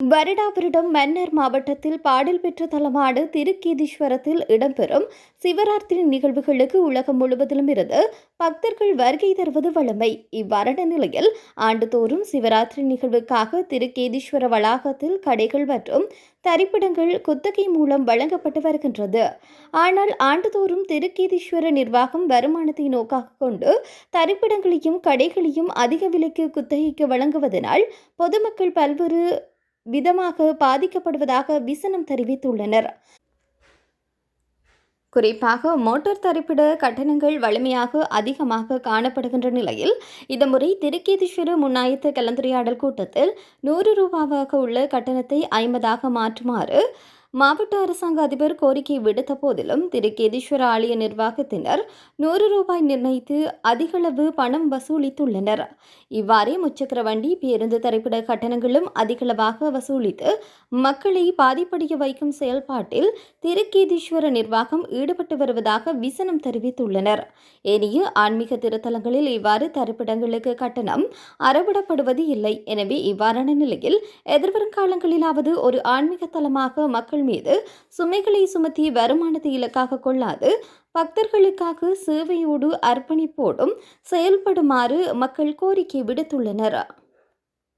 வருடா வருடம் மன்னர் மாவட்டத்தில் பாடல் பெற்ற தலமான திருக்கீதீஸ்வரத்தில் இடம்பெறும் சிவராத்திரி நிகழ்வுகளுக்கு உலகம் முழுவதிலும் இருந்து பக்தர்கள் வருகை தருவது வழமை. இவ்வருட நிலையில் ஆண்டுதோறும் சிவராத்திரி நிகழ்வுக்காக திருக்கேதீஸ்வர வளாகத்தில் கடைகள் மற்றும் தரிப்பிடங்கள் குத்தகை மூலம் வழங்கப்பட்டு வருகின்றது. ஆனால் ஆண்டுதோறும் திருக்கேதீஸ்வர நிர்வாகம் வருமானத்தை நோக்காக கொண்டு தரிப்பிடங்களையும் கடைகளையும் அதிக விலைக்கு குத்தகைக்கு வழங்குவதனால் பொதுமக்கள் பல்வேறு விதமாக பாதிக்கப்படுவதாக விசனம் தெரிவித்துள்ளனர். குறிப்பாக மோட்டார் தரிப்பிட கட்டணங்கள் வலிமையாக அதிகமாக காணப்படுகின்ற நிலையில் இந்த முறை திருக்கேதீஸ்வர முன்னாயத்த கலந்துரையாடல் கூட்டத்தில் நூறு ரூபாவாக உள்ள கட்டணத்தை ஐம்பதாக மாற்றுமாறு மாவட்ட அரசாங்க அதிபர் கோரிக்கை விடுத்த போதிலும் திருக்கேதீஸ்வர ஆலய நிர்வாகத்தினர் நூறு ரூபாய் நிர்ணயித்து அதிகளவு பணம் வசூலித்துள்ளனர். இவ்வாறே முச்சக்கர வண்டி பேருந்து தரிப்பிட கட்டணங்களும் அதிகளவாக வசூலித்து மக்களை பாதிப்படைய வைக்கும் செயல்பாட்டில் திருக்கேதீஸ்வர நிர்வாகம் ஈடுபட்டு வருவதாக விசனம் தெரிவித்துள்ளனர். இனிய ஆன்மீக திருத்தலங்களில் இவ்வாறு தரிப்பிடங்களுக்கு கட்டணம் அறவிடப்படுவது இல்லை. எனவே இவ்வாறான நிலையில் எதிர்வரும் காலங்களிலாவது ஒரு ஆன்மீக தலமாக மக்கள் மீது சுமைகளை சுமத்தி வருமானத்தை இலக்காக கொள்ளாது. பக்தர்களுக்காக சேவையோடு அர்ப்பணிப்போடும் செயல்படுமாறு மக்கள் கோரிக்கை விடுத்துள்ளனர்.